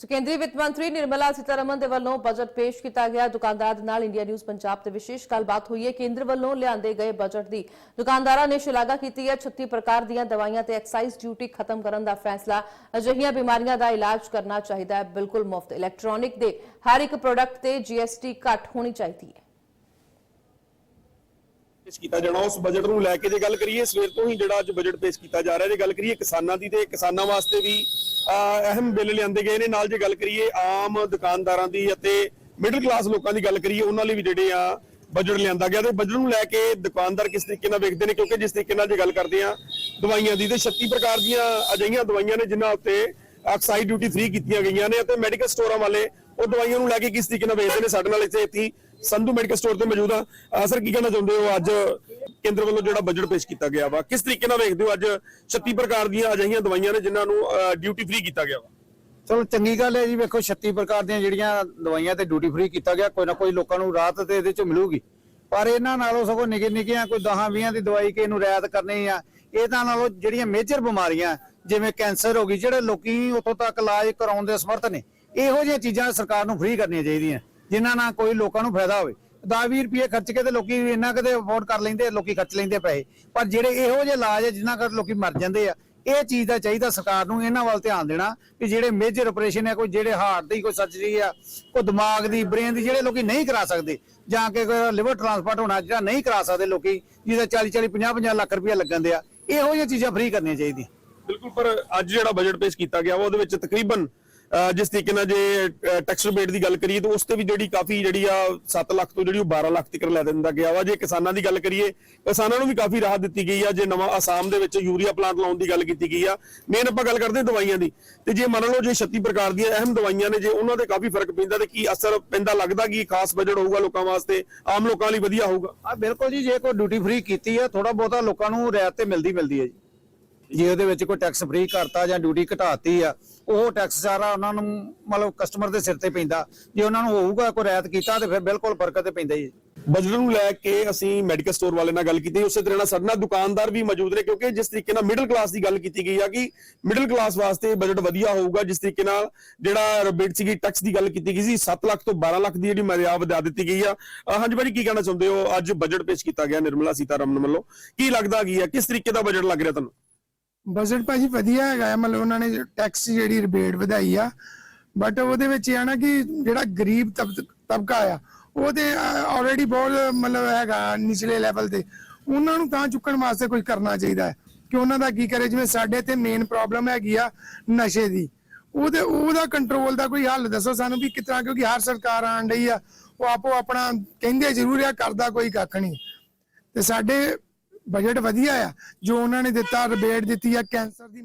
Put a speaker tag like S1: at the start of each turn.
S1: ਸੋ ਕੇਂਦਰੀ ਵਿੱਤ ਮੰਤਰੀ ਨਿਰਮਲਾ ਸੀਤਾਰਮਨ ਦੇ ਵੱਲੋਂ ਬਜਟ ਪੇਸ਼ ਕੀਤਾ ਗਿਆ। ਦੁਕਾਨਦਾਰ ਦੇ ਨਾਲ ਇੰਡੀਆ ਨਿਊਜ਼ ਪੰਜਾਬ ਤੇ ਵਿਸ਼ੇਸ਼ ਗੱਲਬਾਤ ਹੋਈ ਹੈ। ਕੇਂਦਰ ਵੱਲੋਂ ਲਿਆਂਦੇ ਗਏ ਬਜਟ ਦੀ ਦੁਕਾਨਦਾਰਾਂ ਨੇ ਸ਼ਲਾਘਾ ਕੀਤੀ ਹੈ। 36 ਪ੍ਰਕਾਰ ਦੀਆਂ ਦਵਾਈਆਂ ਤੇ ਐਕਸਾਈਜ਼ ਡਿਊਟੀ ਖਤਮ ਕਰਨ ਦਾ ਫੈਸਲਾ। ਅਜਿਹੀਆਂ ਬਿਮਾਰੀਆਂ ਦਾ ਇਲਾਜ ਕਰਨਾ ਚਾਹੀਦਾ ਹੈ। ਬਿਲਕੁਲ ਮੁਫਤ ਇਲੈਕਟ੍ਰੋਨਿਕ ਦੇ ਹਰ ਇੱਕ ਪ੍ਰੋਡਕਟ ਤੇ ਜੀਐਸਟੀ ਘੱਟ ਹੋਣੀ ਚਾਹੀਦੀ ਹੈ।
S2: ਪੇਸ਼ ਕੀਤਾ ਜਾਣਾ। ਉਸ ਬਜਟ ਨੂੰ ਲੈ ਕੇ ਜੇ ਗੱਲ ਕਰੀਏ, ਸਵੇਰ ਤੋਂ ਹੀ ਜਿਹੜਾ ਅੱਜ ਬਜਟ ਪੇਸ਼ ਕੀਤਾ ਜਾ ਰਿਹਾ, ਜੇ ਗੱਲ ਕਰੀਏ ਕਿਸਾਨਾਂ ਦੀ ਤੇ ਕਿਸਾਨਾਂ ਵਾਸਤੇ ਵੀ ਅਹਿਮ ਬਿੱਲ ਲਿਆਂਦੇ ਗਏ ਨੇ। ਨਾਲ ਜੇ ਗੱਲ ਕਰੀਏ ਆਮ ਦੁਕਾਨਦਾਰਾਂ ਦੀ ਅਤੇ ਮਿਡਲ ਕਲਾਸ ਲੋਕਾਂ ਦੀ ਗੱਲ ਕਰੀਏ, ਉਹਨਾਂ ਲਈ ਵੀ ਜਿਹੜੇ ਆ ਬਜਟ ਲਿਆਂਦਾ ਗਿਆ ਤੇ ਬਜਟ ਨੂੰ ਲੈ ਕੇ ਦੁਕਾਨਦਾਰ ਕਿਸ ਤਰੀਕੇ ਨਾਲ ਵੇਖਦੇ ਨੇ? ਕਿਉਂਕਿ ਜਿਸ ਤਰੀਕੇ ਨਾਲ ਜੇ ਗੱਲ ਕਰਦੇ ਆ ਦਵਾਈਆਂ ਦੀ ਤੇ 36 ਪ੍ਰਕਾਰ ਦੀਆਂ ਅਜਿਹੀਆਂ ਦਵਾਈਆਂ ਨੇ, ਜਿਨ੍ਹਾਂ ਉੱਤੇ ਆਕਸਾਈਡ ਡਿਊਟੀ ਫ੍ਰੀ ਕੀਤੀਆਂ ਗਈਆਂ ਨੇ ਅਤੇ ਮੈਡੀਕਲ ਸਟੋਰਾਂ ਵਾਲੇ ਉਹ ਦਵਾਈਆਂ ਨੂੰ ਲੈ ਕੇ ਕਿਸ ਤਰੀਕੇ ਨਾਲ ਵੇਚਦੇ ਨੇ? ਸਾਡੇ ਨਾਲ ਇੱਥੇ ਇੱਥੇ ਸੰਧੂ ਮੈਡੀਕਲ ਸਟੋਰ ਤੇ ਮੌਜੂਦ ਆ। ਸਰ, ਕੀ ਕਹਿਣਾ ਚਾਹੁੰਦੇ ਹੋ? ਅੱਜ ਕੇਂਦਰ ਵੱਲੋਂ ਜਿਹੜਾ ਬਜਟ ਪੇਸ਼ ਕੀਤਾ ਗਿਆ ਵਾ, ਕਿਸ ਤਰੀਕੇ ਨਾਲ ਵੇਖਦੇ ਹੋ? ਅੱਜ 36 ਪ੍ਰਕਾਰ ਦੀਆਂ ਅਜਿਹੀਆਂ ਦਵਾਈਆਂ ਨੇ ਜਿਨ੍ਹਾਂ ਨੂੰ ਡਿਊਟੀ ਫ੍ਰੀ ਕੀਤਾ ਗਿਆ ਵਾ।
S3: ਚਲੋ, ਚੰਗੀ ਗੱਲ ਹੈ ਜੀ। ਵੇਖੋ 36 ਪ੍ਰਕਾਰ ਦੀਆਂ ਜਿਹੜੀਆਂ ਦਵਾਈਆਂ ਤੇ ਡਿਊਟੀ ਫ੍ਰੀ ਕੀਤਾ ਗਿਆ, ਕੋਈ ਨਾ ਕੋਈ ਲੋਕਾਂ ਨੂੰ ਰਾਹਤ ਤੇ ਇਹਦੇ ਚ ਮਿਲੂਗੀ। ਪਰ ਇਹਨਾਂ ਨਾਲੋਂ ਸਗੋਂ ਨਿੱਕੇ ਨਿੱਕੀਆਂ, ਕੋਈ 10 20 ਦੀ ਦਵਾਈ ਕਿਸੇ ਨੂੰ ਰਿਆਇਤ ਕਰਨੀ ਆ ਇਹਦਾ ਨਾਲੋਂ ਜਿਹੜੀਆਂ ਮੇਜਰ ਬਿਮਾਰੀਆਂ, ਜਿਵੇਂ ਕੈਂਸਰ ਹੋ ਗਈ, ਜਿਹੜੇ ਲੋਕੀ ਉਥੋਂ ਤੱਕ ਇਲਾਜ ਕਰਾਉਣ ਦੇ ਸਮਰਥ ਨੇ ਇਹੋ ਜਿਹੀਆਂ ਚੀਜ਼ਾਂ ਸਰਕਾਰ ਨੂੰ ਫ੍ਰੀ ਕਰਨੀਆਂ ਚਾਹੀਦੀਆਂ, ਜਿਨ੍ਹਾਂ ਨਾਲ ਕੋਈ ਲੋਕਾਂ ਨੂੰ ਫਾਇਦਾ ਹੋਵੇ। 10-20 ਰੁਪਏ ਖਰਚ ਕੇ ਤੇ ਲੋਕੀ ਇੰਨਾ ਕਦੇ ਅਫੋਰਡ ਕਰ ਲੈਂਦੇ ਲੋਕੀ ਖਰਚ ਲੈਂਦੇ ਪੈਸੇ। ਪਰ ਜਿਹੜੇ ਇਹੋ ਜਿਹੇ ਇਲਾਜ ਹੈ ਜਿਨ੍ਹਾਂ ਕਰ ਲੋਕੀ ਮਰ ਜਾਂਦੇ ਆ, ਇਹ ਚੀਜ਼ ਦਾ ਚਾਹੀਦਾ ਸਰਕਾਰ ਨੂੰ ਇਹਨਾਂ ਵੱਲ ਧਿਆਨ ਦੇਣਾ ਕਿ ਜਿਹੜੇ ਮੇਜਰ ਆਪਰੇਸ਼ਨ ਹੈ ਕੋਈ ਜਿਹੜੇ ਹਾਰਟ ਦੀ ਕੋਈ ਸਰਜਰੀ ਆ, ਕੋਈ ਦਿਮਾਗ ਦੀ ਬ੍ਰੇਨ ਦੀ, ਜਿਹੜੇ ਲੋਕੀ ਨਹੀਂ ਕਰਾ ਸਕਦੇ, ਜਾਂ ਕਿ ਕੋਈ ਲਿਵਰ ਟ੍ਰਾਂਸਪਲਾਂਟ ਹੋਣਾ ਜਿਹੜਾ ਨਹੀਂ ਕਰਾ ਸਕਦੇ ਲੋਕੀ, ਜਿਹਦਾ 40 40 50 50 ਲੱਖ ਰੁਪਏ ਲੱਗਣ ਦੇ ਆ, ਇਹੋ ਜਿਹੀਆਂ ਚੀਜ਼ਾਂ ਫ੍ਰੀ ਕਰਨੀਆਂ ਚਾਹੀਦੀਆਂ।
S2: ਬਿਲਕੁਲ, ਪਰ ਅੱਜ ਜਿਹੜਾ ਬਜਟ ਪੇਸ਼ ਕੀਤਾ ਗਿਆ, ਉਹਦੇ ਵਿੱਚ ਤਕਰੀਬਨ ਜਿਸ ਤਰੀਕੇ ਨਾਲ ਜੇ ਟੈਕਸ ਰਿਬੇਟ ਦੀ ਗੱਲ ਕਰੀਏ ਤਾਂ ਉਸ ਤੇ ਵੀ ਜਿਹੜੀ ਕਾਫੀ ਜਿਹੜੀ ਆ 7 ਲੱਖ ਤੋਂ ਜਿਹੜੀ ਉਹ 12 ਲੱਖ ਤੱਕ ਲੈ ਦਿੰਦਾ ਗਿਆ ਵਾ। ਜੇ ਕਿਸਾਨਾਂ ਦੀ ਗੱਲ ਕਰੀਏ, ਕਿਸਾਨਾਂ ਨੂੰ ਵੀ ਕਾਫੀ ਰਾਹਤ ਦਿੱਤੀ ਗਈ ਆ। ਜੇ ਨਵਾਂ ਆਸਾਮ ਦੇ ਵਿੱਚ ਯੂਰੀਆ ਪਲਾਂਟ ਲਾਉਣ ਦੀ ਗੱਲ ਕੀਤੀ ਗਈ ਆ। ਮੇਨ ਆਪਾਂ ਗੱਲ ਕਰਦੇ ਹਾਂ ਦਵਾਈਆਂ ਦੀ। ਤੇ ਜੇ ਮੰਨ ਲਓ ਜੇ 36 ਪ੍ਰਕਾਰ ਦੀਆਂ ਅਹਿਮ ਦਵਾਈਆਂ ਨੇ, ਜੇ ਉਹਨਾਂ ਤੇ ਕਾਫੀ ਫ਼ਰਕ ਪੈਂਦਾ ਤੇ ਕੀ ਅਸਰ ਪੈਂਦਾ, ਲੱਗਦਾ ਕੀ ਖਾਸ ਬਜਟ ਹੋਊਗਾ ਲੋਕਾਂ ਵਾਸਤੇ? ਆਮ ਲੋਕਾਂ ਲਈ ਵਧੀਆ ਹੋਊਗਾ।
S3: ਆ ਬਿਲਕੁਲ ਜੀ, ਜੇ ਕੋਈ ਡਿਊਟੀ ਫ੍ਰੀ ਕੀਤੀ ਆ ਥੋੜਾ ਬਹੁਤਾ ਲੋਕਾਂ ਨੂੰ ਰਿਆਇਤ ਤੇ ਮਿਲਦੀ ਮਿਲਦੀ ਹੈ ਜੀ। ਜੇ ਉਹਦੇ ਵਿੱਚ ਕੋਈ ਟੈਕਸ ਫ੍ਰੀ ਕਰਤਾ ਜਾਂ ਡਿਊਟੀ ਘਟਾਤੀ ਆ, ਉਹ ਟੈਕਸ ਸਾਰਾ ਉਹਨਾਂ ਨੂੰ ਮਤਲਬ ਕਸਟਮਰ ਦੇ ਸਿਰ ਤੇ ਪੈਂਦਾ। ਜੇ ਉਹਨਾਂ ਨੂੰ ਹੋਊਗਾ ਕੋਈ ਰਿਆਇਤ ਕੀਤਾ ਤੇ ਫਿਰ ਬਿਲਕੁਲ ਫ਼ਰਕ ਤੇ ਪੈਂਦਾ ਹੀ
S2: ਬਜਟ ਨੂੰ ਲੈ ਕੇ ਅਸੀਂ ਮੈਡੀਕਲ ਸਟੋਰ ਵਾਲੇ ਨਾਲ ਗੱਲ ਕੀਤੀ। ਉਸੇ ਤਰ੍ਹਾਂ ਨਾਲ ਸਾਡੇ ਨਾਲ ਦੁਕਾਨਦਾਰ ਵੀ ਮੌਜੂਦ ਨੇ, ਕਿਉਂਕਿ ਜਿਸ ਤਰੀਕੇ ਨਾਲ ਮਿਡਲ ਕਲਾਸ ਦੀ ਗੱਲ ਕੀਤੀ ਗਈ ਆ ਕਿ ਮਿਡਲ ਕਲਾਸ ਵਾਸਤੇ ਬਜਟ ਵਧੀਆ ਹੋਊਗਾ, ਜਿਸ ਤਰੀਕੇ ਨਾਲ ਜਿਹੜਾ ਰਿਬੇਟ ਸੀਗੀ ਟੈਕਸ ਦੀ ਗੱਲ ਕੀਤੀ ਗਈ ਸੀ 7 ਲੱਖ ਤੋਂ 12 ਲੱਖ ਦੀ ਜਿਹੜੀ ਮਰਿਆਦਾ ਵਧਾ ਦਿੱਤੀ ਗਈ ਆ। ਹਾਂਜੀ ਭਾਜੀ, ਕੀ ਕਹਿਣਾ ਚਾਹੁੰਦੇ ਹੋ? ਅੱਜ ਬਜਟ ਪੇਸ਼ ਕੀਤਾ ਗਿਆ ਨਿਰਮਲਾ ਸੀਤਾਰਮਨ ਵੱਲੋਂ। ਕੀ ਲੱਗਦਾ ਕੀ ਆ? ਕਿਸ ਤਰੀਕੇ ਦਾ ਬਜਟ ਲੱਗ ਰਿਹਾ ਤੁਹਾਨੂੰ?
S4: ਬਜਟ ਭਾਜੀ ਵਧੀਆ ਹੈਗਾ ਆ, ਮਤਲਬ ਉਹਨਾਂ ਨੇ ਟੈਕਸ ਜਿਹੜੀ ਰਿਬੇਟ ਵਧਾਈ ਆ ਬਟ ਉਹਦੇ ਵਿੱਚ ਇਹ ਆ ਨਾ ਕਿ ਜਿਹੜਾ ਗਰੀਬ ਤਬ ਤਬਕਾ ਆ ਉਹ ਤੇ ਆਲਰੇਡੀ ਬਹੁਤ ਮਤਲਬ ਹੈਗਾ ਨਿਚਲੇ ਲੈਵਲ ਤੇ ਉਹਨਾਂ ਨੂੰ ਤਾਂ ਚੁੱਕਣ ਵਾਸਤੇ ਕੁਝ ਕਰਨਾ ਚਾਹੀਦਾ ਹੈ ਕਿ ਉਹਨਾਂ ਦਾ ਕੀ ਕਰੇ ਜਿਵੇਂ ਸਾਡੇ ਤੇ ਮੇਨ ਪ੍ਰੋਬਲਮ ਹੈਗੀ ਆ ਨਸ਼ੇ ਦੀ ਉਹਦੇ ਉਹਦਾ ਕੰਟਰੋਲ ਦਾ ਕੋਈ ਹੱਲ ਦੱਸੋ ਸਾਨੂੰ ਵੀ ਕਿਤਨਾ ਕਿਉਂਕਿ ਹਰ ਸਰਕਾਰ ਆਣ ਰਹੀ ਆ ਉਹ ਆਪੋ ਆਪਣਾ ਕਹਿੰਦੇ ਜ਼ਰੂਰ ਆ ਕਰਦਾ ਕੋਈ ਕੱਖ ਨਹੀਂ ਤੇ ਸਾਡੇ ਬਜਟ ਵਧੀਆ ਆ ਜੋ ਉਹਨਾਂ ਨੇ ਦਿੱਤਾ ਰਿਬੇਟ ਦਿੱਤੀ ਆ ਕੈਂਸਰ ਦੀ